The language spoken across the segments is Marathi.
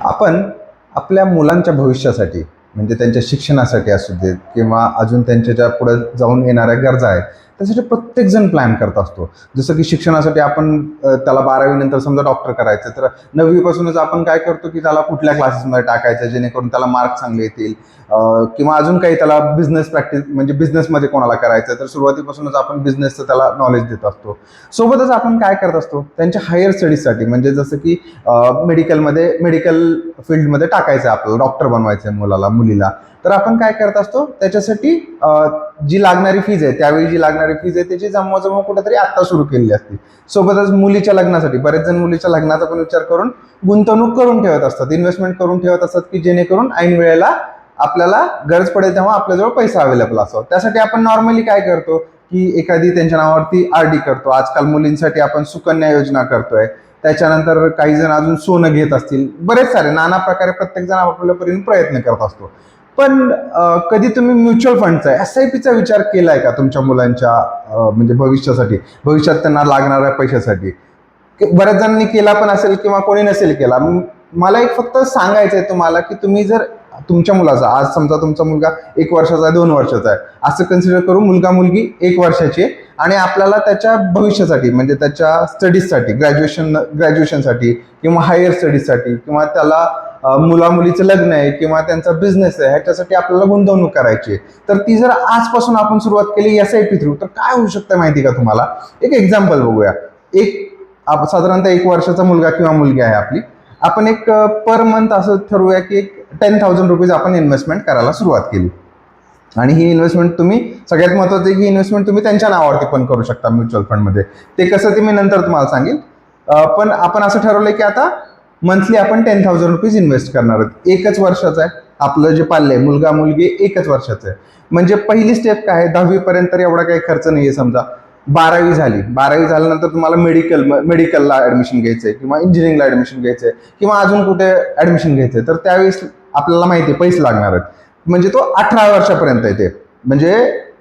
आपण आपल्या मुलांच्या भविष्यासाठी म्हणजे त्यांच्या शिक्षणासाठी असू देत किंवा अजून त्यांच्या ज्या पुढं जाऊन येणाऱ्या गरजा आहेत त्यासाठी प्रत्येकजण प्लॅन करत असतो. जसं की शिक्षणासाठी आपण त्याला बारावीनंतर समजा डॉक्टर करायचं तर नववीपासूनच आपण काय करतो की त्याला कुठल्या क्लासेसमध्ये टाकायचं जेणेकरून त्याला मार्क चांगले येतील किंवा अजून काही त्याला बिझनेस प्रॅक्टिस म्हणजे बिझनेसमध्ये कोणाला करायचं तर सुरुवातीपासूनच आपण बिझनेसचं त्याला नॉलेज देत असतो. सोबतच आपण काय करत असतो त्यांच्या हायर स्टडीजसाठी म्हणजे जसं की मेडिकलमध्ये मेडिकल फील्डमध्ये टाकायचं आहे आपल्याला डॉक्टर बनवायचं आहे मुलाला मुलीला. तर आपण काय करत असतो त्याच्यासाठी जी लागणारी फीज आहे त्यावेळी जी लागणारी फीज आहे त्याची जमवाजमव कुठेतरी आत्ता सुरू केलेली असते. सोबतच मुलीच्या लग्नासाठी बरेच जण मुलीच्या लग्नाचा पण विचार करून गुंतवणूक करून ठेवत असतात इन्व्हेस्टमेंट करून ठेवत असतात की जेणेकरून ऐन वेळेला आपल्याला गरज पडेल तेव्हा आपल्याजवळ पैसा अवेलेबल असतो त्यासाठी आपण नॉर्मली काय करतो की एखादी त्यांच्या नावावरती आर डी करतो. आजकाल मुलींसाठी आपण सुकन्या योजना करतोय. त्याच्यानंतर काही जण अजून सोनं घेत असतील. बरेच सारे नाना प्रकारे प्रत्येक जण प्रयत्न करत असतो. पण कधी तुम्ही म्युच्युअल फंडचा एस आय पीचा विचार केलाय का तुमच्या मुलांच्या म्हणजे भविष्यासाठी? भविष्यात त्यांना लागणाऱ्या पैशासाठी? की बऱ्याच जणांनी केला पण असेल किंवा कोणी नसेल केला. मला एक फक्त सांगायचं आहे तुम्हाला की तुम्ही जर तुमच्या मुलाचा आज समजा तुमचा मुलगा एक वर्षाचा आहे दोन वर्षाचा आहे असं कन्सिडर करून मुलगा मुलगी एक वर्षाची आहे आणि आपल्याला त्याच्या भविष्यासाठी म्हणजे त्याच्या स्टडीजसाठी ग्रॅज्युएशन ग्रॅज्युएशनसाठी किंवा हायर स्टडीजसाठी किंवा त्याला मुलामुलीचं मुला मुलीचं लग्न आहे किंवा त्यांचा बिझनेस आहे ह्याच्यासाठी आपल्याला गुंतवणूक करायची आहे. तर ती जर आजपासून आपण सुरुवात केली एस आय पी थ्रू तर काय होऊ शकतं माहिती का तुम्हाला? एक एक्झाम्पल बघूया. एक आप साधारणतः एक वर्षाचा मुलगा किंवा मुलगी आहे आपली. आपण एक पर मंथ असं ठरवूया की एक टेन थाउजंड रुपीज आपण इन्व्हेस्टमेंट करायला सुरुवात केली. आणि ही इन्व्हेस्टमेंट तुम्ही सगळ्यात महत्त्वाचं आहे की इन्व्हेस्टमेंट तुम्ही त्यांच्या नावावरती पण करू शकता म्युच्युअल फंडमध्ये ते कसं ते मी नंतर तुम्हाला सांगेल. पण आपण असं ठरवलं की आता मंथली आपण टेन थाउजंड रुपीज इन्व्हेस्ट करणार आहोत. एकच वर्षाचं आहे. आपलं जे पाल्य आहे मुलगा मुलगी एकच वर्षाचं आहे. म्हणजे पहिली स्टेप काय आहे? दहावीपर्यंत तर एवढा काही खर्च नाही आहे समजा. बारावी झाली. बारावी झाल्यानंतर तुम्हाला मेडिकल मेडिकलला ॲडमिशन घ्यायचं आहे किंवा इंजिनिअरिंगला ॲडमिशन घ्यायचं आहे किंवा अजून कुठे ॲडमिशन घ्यायचं आहे. तर त्यावेळेस आपल्याला माहिती आहे पैसे लागणार आहेत. म्हणजे तो अठरा वर्षापर्यंत येते म्हणजे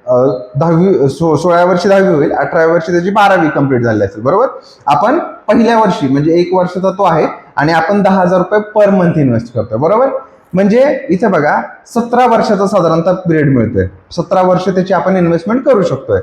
दहावी सो सोळा वर्षी दहावी होईल अठराव्या वर्षी त्याची बारावी कंप्लीट झाली असेल बरोबर? आपण पहिल्या वर्षी म्हणजे एक वर्षाचा तो आहे आणि आपण दहा हजार रुपये पर मंथ इन्व्हेस्ट करतोय बरोबर? म्हणजे इथे बघा सतरा वर्षाचा साधारणतः पिरियड मिळतोय. सतरा वर्ष त्याची आपण इन्व्हेस्टमेंट करू शकतोय.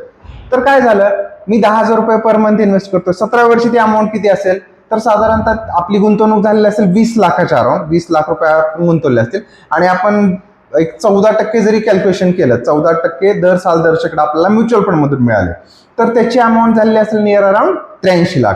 तर काय झालं? मी दहा हजार रुपये पर मंथ इन्व्हेस्ट करतोय. सतरा वर्षी ती अमाऊंट किती असेल? तर साधारणतः आपली गुंतवणूक झालेली असेल वीस लाखाच्या अराउंड वीस लाख रुपये गुंतवले असतील. आणि आपण एक चौदा टक्के जरी कॅल्क्युलेशन केलं चौदा टक्के दर साल दर्शकडे आपल्याला म्युच्युअल फंडमधून मिळाले. तर त्याची अमाऊंट झालेली असेल नियर अराउंड त्र्याऐंशी लाख.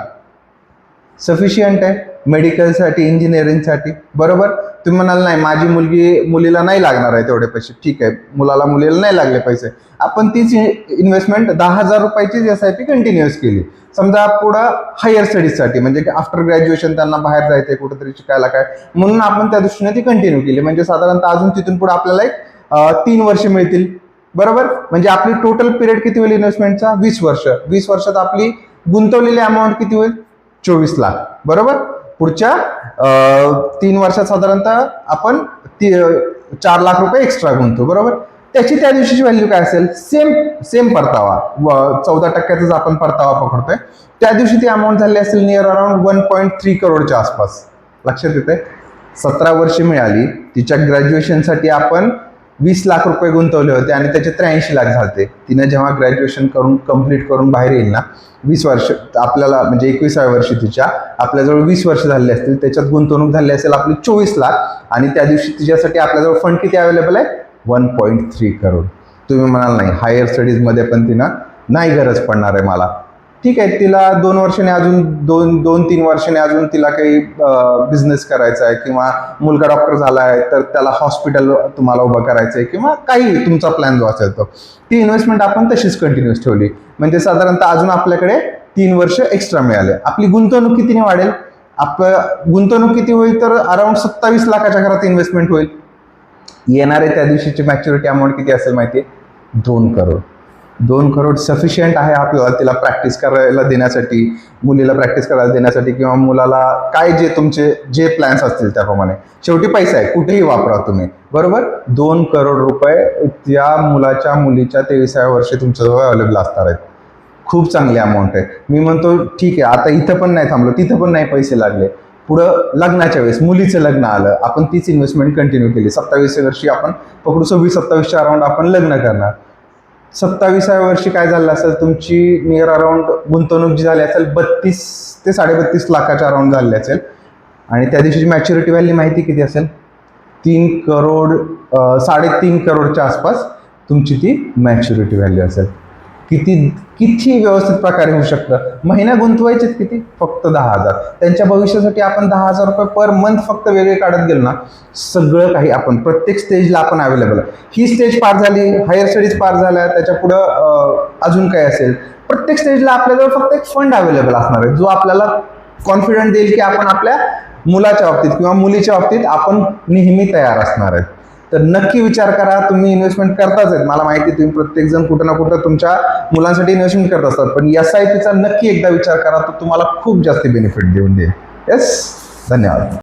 सफिशियंट आहे. मेडिकलसाठी इंजिनिअरिंगसाठी बरोबर? तुम्ही म्हणाल नाही माझी मुलगी मुलीला नाही लागणार आहे तेवढे पैसे. ठीक आहे मुलाला मुलीला नाही लागले पैसे. आपण तीच इन्व्हेस्टमेंट दहा हजार रुपयाचीच एस आय पी कंटिन्युअस केली. समजा पुढं हायर स्टडीजसाठी म्हणजे आफ्टर ग्रॅज्युएशन त्यांना बाहेर जायचंय कुठेतरी शिकायला काय. म्हणून आपण त्या दृष्टीने ती कंटिन्यू केली. म्हणजे साधारणतः अजून तिथून पुढे आपल्याला एक तीन वर्ष मिळतील. बरोबर? म्हणजे आपली टोटल पिरियड किती होईल इन्व्हेस्टमेंटचा वीस वर्ष. वीस वर्षात आपली गुंतवलेली अमाऊंट किती होईल? चोवीस लाख. बरोबर? पुढच्या तीन वर्षात साधारणतः आपण ती चार लाख रुपये एक्स्ट्रा गुंतवू बरोबर? त्याची त्या दिवशीची व्हॅल्यू काय असेल? सेम सेम परतावा. व चौदा टक्क्याचाच आपण परतावा पकडतोय. त्या दिवशी ती अमाऊंट झाली असेल near around one point three करोडच्या आसपास. लक्षात येते सतरा वर्षे मिळाली. तिच्या ग्रॅज्युएशनसाठी आपण वीस लाख रुपये गुंतवले होते आणि त्याचे त्र्याऐंशी लाख झाले तिनं जेव्हा ग्रॅज्युएशन करून कंप्लीट करून बाहेर येईल ना वीस वर्ष आपल्याला म्हणजे एकविसाव्या वर्षी तिच्या आपल्याजवळ वीस वर्ष झाले असतील त्याच्यात गुंतवणूक झाली असेल आपली चोवीस लाख आणि त्या दिवशी तिच्यासाठी आपल्याजवळ फंड किती अवेलेबल आहे? One point three crore. तुम्ही म्हणाल नाही हायर स्टडीजमध्ये पण तिनं नाही गरज पडणार आहे मला. ठीक आहे तिला दोन वर्षाने अजून दोन दोन तीन वर्षाने अजून तिला काही बिझनेस करायचा आहे किंवा मुलगा डॉक्टर झाला आहे तर त्याला हॉस्पिटल तुम्हाला उभं करायचं आहे किंवा काही तुमचा प्लॅन जो असेल तो. ती इन्व्हेस्टमेंट आपण तशीच कंटिन्युअस ठेवली. म्हणजे साधारणतः अजून आपल्याकडे तीन वर्ष एक्स्ट्रा मिळाले. आपली गुंतवणूक कितीने वाढेल? आपलं गुंतवणूक किती होईल तर अराउंड सत्तावीस लाखाच्या घरात इन्व्हेस्टमेंट होईल. येणारे त्या दिवशीची मॅच्युरिटी अमाऊंट किती असेल माहिती आहे दोन करोड. दोन करोड सफिशियंट आहे आपल्याला तिला प्रॅक्टिस करायला देण्यासाठी मुलीला प्रॅक्टिस करायला देण्यासाठी किंवा मुलाला काय जे तुमचे जे प्लॅन्स असतील त्याप्रमाणे. शेवटी पैसा आहे कुठेही वापरा तुम्ही. बरोबर? दोन करोड रुपये त्या मुलाच्या मुलीच्या तेविसाव्या वर्षी तुमच्याजवळ अवेलेबल असणार आहेत. खूप चांगली अमाऊंट आहे. मी म्हणतो ठीक आहे आता इथं पण नाही थांबलो तिथं पण नाही पैसे लागले. पुढं लग्नाच्या वेळेस मुलीचं लग्न आलं आपण तीच इन्व्हेस्टमेंट कंटिन्यू केली. सत्तावीस वर्षी आपण पकडू सव्वीस सत्तावीसच्या अराउंड आपण लग्न करणार. सत्तावीसाव्या वर्षी काय झालं असेल? तुमची नियर अराउंड गुंतवणूक जी झाली असेल बत्तीस ते साडेबत्तीस लाखाच्या अराउंड झाली असेल. आणि त्या दिवशीची मॅच्युरिटी व्हॅल्यू माहिती किती असेल? तीन करोड साडेतीन करोडच्या आसपास तुमची ती मॅच्युरिटी व्हॅल्यू असेल. किती किती व्यवस्थित प्रकारे होऊ शकतं? महिना गुंतवायचे किती? फक्त दहा हजार. त्यांच्या भविष्यासाठी आपण दहा हजार रुपये पर मंथ फक्त वेगळे काढत गेलो ना सगळं काही आपण प्रत्येक स्टेजला आपण अवेलेबल आहे. ही स्टेज पार झाली हायर स्टडीज पार झाल्या त्याच्या पुढं अजून काय असेल? प्रत्येक स्टेजला आपल्याजवळ फक्त एक फंड अवेलेबल असणार आहे जो आपल्याला कॉन्फिडंट देईल की आपण आपल्या मुलाच्या बाबतीत किंवा मुलीच्या बाबतीत आपण नेहमी तयार असणार आहेत तर नक्की विचार करा तुम्ही इन्व्हेस्टमेंट करताच आहेत. मला माहिती आहे, तुम्ही प्रत्येकजण कुठं ना कुठं तुमच्या मुलांसाठी इन्व्हेस्टमेंट करत असतात. पण एस आय पीचा नक्की एकदा विचार करा तो तुम्हाला खूप जास्त बेनिफिट देऊन देईल. येस धन्यवाद.